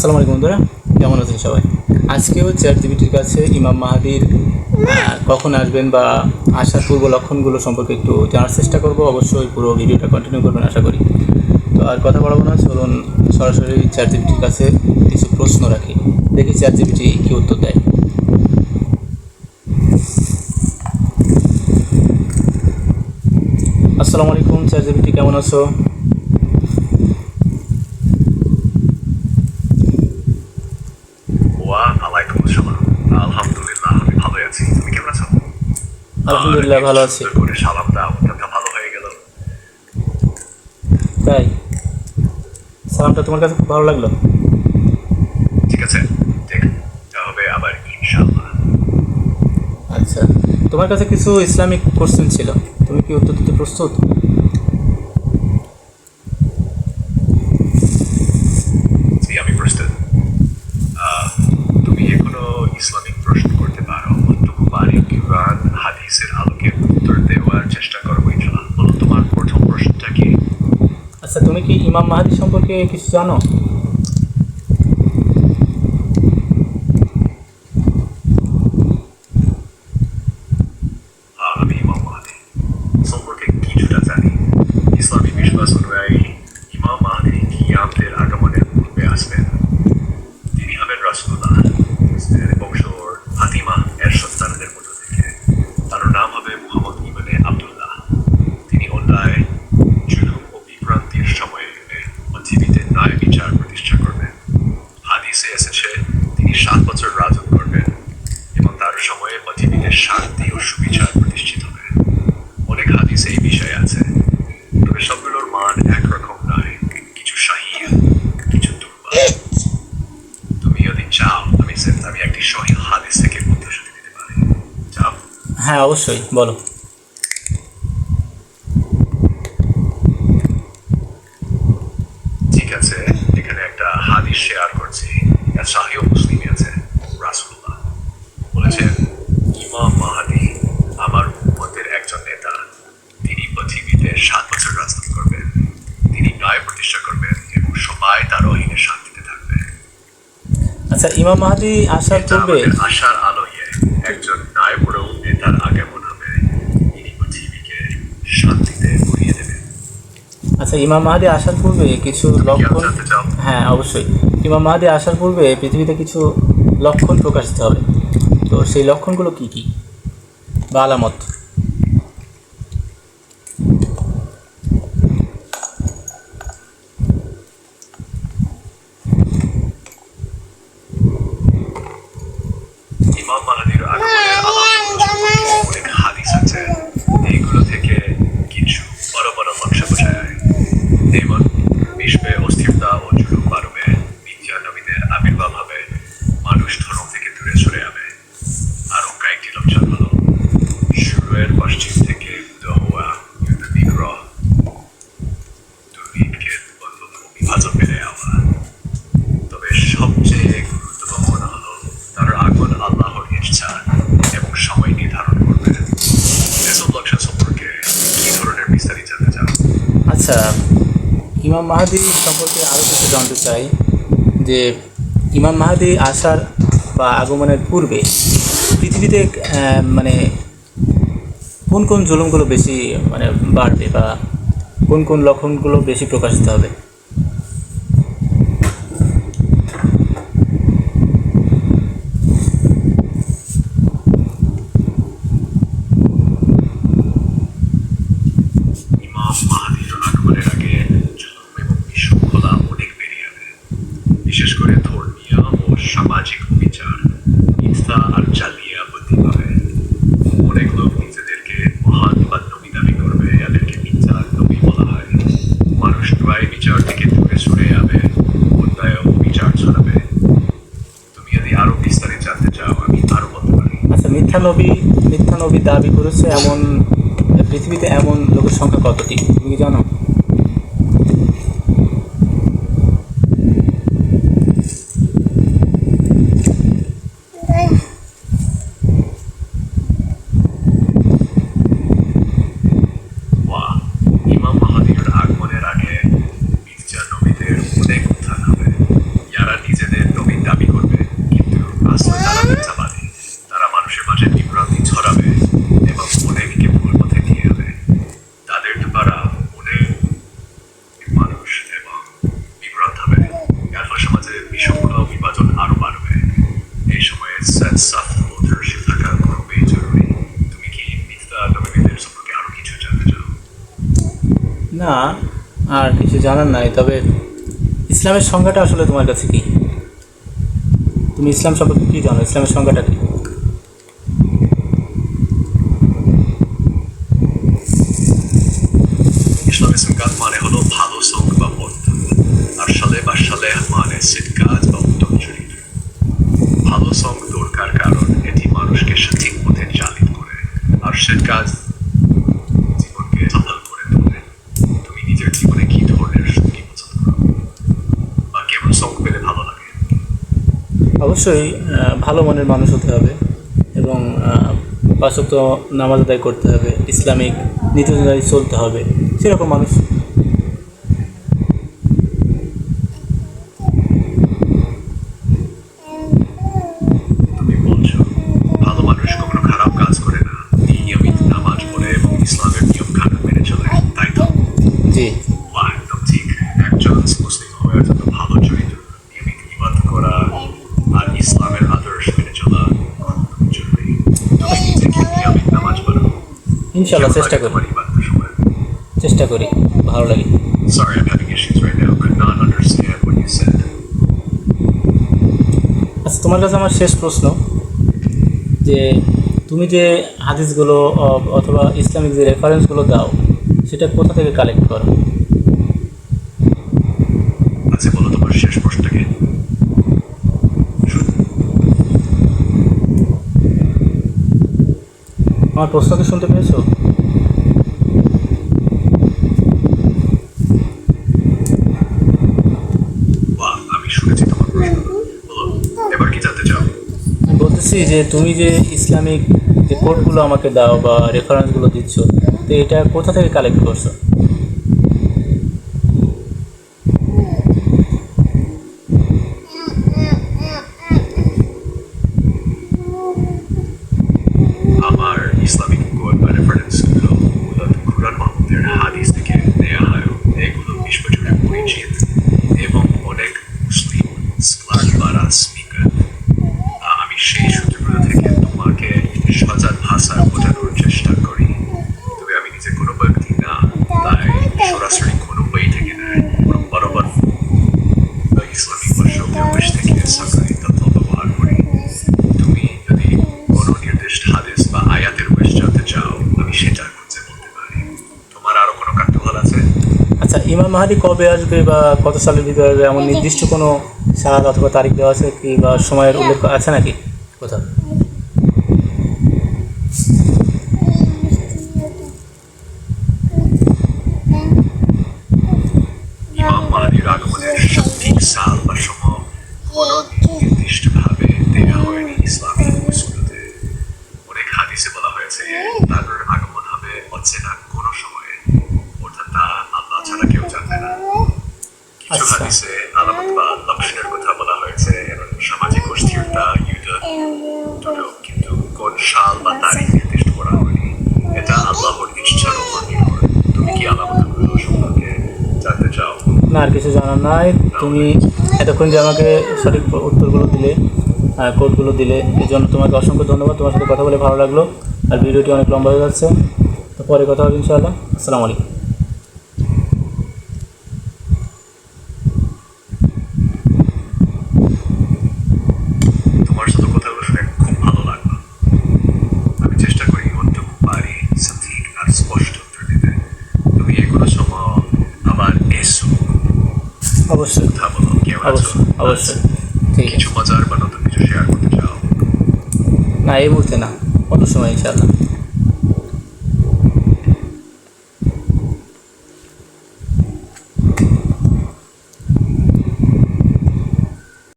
আসসালামু আলাইকুম বন্ধুরা, কেমন আছেন সবাই? আজকেও চ্যাট জিবিটির কাছে ইমাম মাহাদির কখন আসবেন বা আসার পূর্ব লক্ষণগুলো সম্পর্কে একটু জানার চেষ্টা করব। অবশ্যই পুরো ভিডিওটা কন্টিনিউ করবেন, আশা করি। তো আর কথা বাড়াবো না, চলুন সরাসরি চ্যাট জিবিটির কাছে কিছু প্রশ্ন রাখি। দেখি চ্যাট জিবিটি কী উত্তর দেয়। আসসালামু আলাইকুম চ্যাট জিবিটি কেমন আছো ওয়া আলাইকুম আসসালাম আলহামদুলিল্লাহ আমি ভালো আছি তুমি কেমন আছো আলহামদুলিল্লাহ ভালো আছি। তাই? সালামটা তোমার কাছে খুব ভালো লাগল? ঠিক আছে হবে আবার ইনশাআল্লাহ। আচ্ছা তোমার কাছে কিছু ইসলামিক কোশ্চেন ছিল। তুমি কি উত্তর দিতে প্রস্তুত জি আমি প্রস্তুত আহ, তুমি এখনও ইসলামিক প্রশ্ন করতে পারো অতটুকু পারি কিউরান হাদিসের আলোকে উত্তর দেওয়ার চেষ্টা করব ইনশাআল্লাহ বলো তোমার প্রথম প্রশ্নটা কি আচ্ছা তুমি কি ইমাম মাহাদি সম্পর্কে কিছু জানো আহ, আমি ইমাম মাহাদি সম্পর্কে কিছুটা জানি ইসলামী বিশ্বাস অনুযায়ী ইমাম মাহাদি কিয়ামতের আগমনের পূর্বে আসবেন তিনি হবেন রাসুল্লাহ ইসলামের বংশর ফাতিমা এর সন্তানদের মধ্য থেকে তার নাম হবে মুহাম্মদ ইবনে আব্দুল্লাহ তিনি অন্যায় জুলুম ও বিভ্রান্তির সময়ে পৃথিবীতে ন্যায় বিচার প্রতিষ্ঠা করবেন হাদিসে এসেছে তিনি সাত বছর রাজত্ব করবেন এবং তার সময়ে পৃথিবীতে শান্তি ও সুবিচার প্রতিষ্ঠিত হবে অনেক হাদিস এই বিষয়ে আছে। তবে সবগুলোর মান একরকম নয়। কিছু সাহিয়া কিছু দুর্বল। তুমি যদি চাও আমি আমি একটি সহি হাদিস থেকে উদ্দেশ্যটি দিতে পারি। চাও? হ্যাঁ অবশ্যই বলো। ঠিক আছে এখানে একটা হাদিস শেয়ার করছি। আর শাহিও মুসলিমে আছে রাসুল্লাহ বলেছেন ইমাম মাহাদি আমার উম্মতের একজন নেতা তিনি পৃথিবীতে সাত বছর রাজত্ব করবেন তিনি ন্যায় প্রতিষ্ঠা করবেন এবং সবাই তার অধীনে শান্তিতে থাকবে আচ্ছা ইমাম মাহাদি আসার পূর্বে আসার আলোয়ে একজন ন্যায়পরম নেতার আগমন হবে। তিনি পৃথিবীকে শান্তিতে ভরিয়ে দেবেন। আচ্ছা ইমাম মাহাদি আসার পূর্বে কিছু লক্ষণ হ্যাঁ অবশ্যই। ইমাম মাহাদি আসার পূর্বে পৃথিবীতে কিছু লক্ষণ প্রকাশিত হবে। তো সেই লক্ষণগুলো কি কি? বা আলামত। হাদিস আছে। এইগুলো থেকে কিছু বড় বড় নকশা বোঝা যায়। যেমন বিশ্বে অস্থিরতা ও জুলুম বাড়বে মিথ্যা নবীদের আবির্ভাব হবে মানুষ ধর্ম থেকে দূরে সরে যাবে আরও কয়েকটি লক্ষণ হলো শুরুয়ের পশ্চিম থেকে উদয় হওয়া যুদ্ধ বিগ্রহ দুর্ভিক্ষের বন্ধন ও বিভাজন বেড়ে যাওয়া তবে সবচেয়ে গুরুত্বপূর্ণ হলো তার আগমন আল্লাহর ইচ্ছা এবং সময় নির্ধারণ করবে এসব লক্ষণ সম্পর্কে কি ধরনের বিস্তারিত জানতে চান আচ্ছা ইমাম মাহাদি সম্পর্কে আরও কিছু জানতে চাই, যে ইমাম মাহাদি আসার বা আগমনের পূর্বে পৃথিবীতে মানে কোন কোন জুলুমগুলো বেশি মানে বাড়বে বা কোন কোন লক্ষণগুলো বেশি প্রকাশিত হবে ইমাম মাহাদির আগমনের আগে জুলুম এবং বিশৃঙ্খলা অনেক বেড়ে যাবে বিশেষ করে ধর্মীয় ও সামাজিক বিচার মিথ্যা আর জালিয়া বৃদ্ধি পাবে অনেক লোক নিজেদেরকে মহান বা নবী দাবি করবে, এদেরকে মিথ্যা নবী বলা হয়। মানুষ ন্যায় বিচার থেকে দূরে সরে যাবে অন্যায় বিচার ছড়াবে। তুমি যদি আরও বিস্তারিত জানতে চাও, আমি আরও বলতে পারি। আচ্ছা মিথ্যা নবী মিথ্যা নবী দাবি করেছে এমন, পৃথিবীতে এমন লোকের সংখ্যা কতটি? তুমি জানো ওয়া ইমাম মাহাদির আগমনের আগে মির্জা নবীদের অনেক উত্থান হবে যারা নিজেদের না আর কিছু জানার নাই, তবে ইসলামের সংজ্ঞাটা আসলে তোমার কাছে কি? তুমি ইসলাম সম্পর্কে কী জানো? ইসলামের সংজ্ঞাটা কি? ইসলামের মানে হলো ভালো বা আর সালে মানে কাজ বা উত্তম ভালো দরকার কারণ এটি মানুষকে আর কাজ জীবনকে সফল করে তোলে তুমি নিজের জীবনে কি ধরনের সঙ্গী পছন্দ করো বা কেমন সঙ্গ পেলে ভালো লাগে অবশ্যই ভালো মনের মানুষ হতে হবে এবং পাঁচক্ত নামাজ আদায় করতে হবে ইসলামিক নীতি অনুযায়ী চলতে হবে সেরকম মানুষ। তুমি বলছো ভালো মানুষ কখনো খারাপ কাজ করে না নিয়মিত নামাজ পড়ে এবং ইসলামের নিয়ম কানুন মেনে চলে তাই তো জি বা একদম ঠিক একজন মুসলিম হয়ে যত ভালো চরিত্র নিয়মিত ইবাদ করা আর ইসলামের আদর্শ মেনে চলা খুব জরুরি তুমি নিজে কি নিয়মিত নামাজ পড়ো ইনশাল্লাহ চেষ্টা করি চেষ্টা করি ভালো লাগে Sorry, I'm having issues right now. Could not understand what you said. আচ্ছা তোমার কাছে আমার শেষ প্রশ্ন যে তুমি যে হাদিসগুলো অথবা ইসলামিক যে রেফারেন্সগুলো দাও সেটা কোথা থেকে কালেক্ট করো আচ্ছা বলো তোমার শেষ প্রশ্নটাকে আমার প্রশ্ন। কি শুনতে পেয়েছ বলতেছি যে তুমি যে ইসলামিক যে কোডগুলো আমাকে দাও বা রেফারেন্সগুলো দিচ্ছ তো এটা কোথা থেকে কালেক্ট করছ আমার ইসলামিক কোড বা রেফারেন্সগুলো মূলত কুরআন মাহমুদের হাদিস থেকে নেওয়া হয় এগুলো বিশ্ব জুড়ে পরিচিত এবং অনেক মুসলিম স্কলার দ্বারা স্পিকার আমি সেই সূত্রগুলো থেকে তোমাকে সজাগ ভাষায় বোঝানোর চেষ্টা করি তবে আমি নিজে কোনো ব্যক্তি না তাই সরাসরি কোনো বই থেকে নেয় বরং বরাবর বা ইসলামিক বা সৌকে বই থেকে সরকারি তথ্য ব্যবহার করি তুমি যদি কোনো নির্দিষ্ট হাদিস বা আয়াতের বয়স জানতে চাও আমি সেটা খুঁজে বলতে পারি তোমার আরও কোনো কার্যকলাপ আছে আচ্ছা ইমাম মাহাদি কবে আসবে বা কত সালের ভিতরে আসবে? এমন নির্দিষ্ট কোনো সাল অথবা তারিখ দেওয়া আছে কি বা সময়ের উল্লেখ আছে নাকি? কোথাও ইমাম মাহাদির আগমনের সঠিক সাল বা সময় কোনো নির্দিষ্টভাবে দেওয়া হয়নি ইসলামী বইগুলোতে অনেক হাদিসে বলা হয়েছে তার আগমন হবে অচেনা কোনো সময়ে অর্থাৎ তা আল্লাহ ছাড়া কেউ জানে না কিছু আচ্ছা। হাদিসে আলামত বা লক্ষণের কথা বলা হয়েছে এবং সামাজিক অস্থিরতা ইউদ দুটো কিন্তু কোন সাল বা তারিখ নির্দিষ্ট করা হয়নি এটা আল্লাহর ইচ্ছার উপর নির্ভর তুমি কি আলামতগুলো সম্পর্কে জানতে চাও না আর কিছু জানার নাই। তুমি এতক্ষণ যে আমাকে সঠিক উত্তরগুলো দিলে কোডগুলো দিলে এই জন্য তোমাকে অসংখ্য ধন্যবাদ। তোমার সাথে কথা বলে ভালো লাগল। আর ভিডিওটি অনেক লম্বা হয়ে যাচ্ছে। তো পরে কথা হবে ইনশাআল্লাহ। আসসালামু আলাইকুম তোমার সাথে কথাগুলো শুনে খুব ভালো লাগল আমি চেষ্টা করি অন্যটুকু পারি সঠিক আর স্পষ্ট উত্তর দিতে তুমি এগুলো সময় আবার এসো অবশ্যই। অবশ্যই অবশ্যই। ঠিক আছে। কিছু মজার বা নতুন কিছু শেয়ার করতে চাও? না এই মুহূর্তে না অন্য সময় ইনশাআল্লাহ।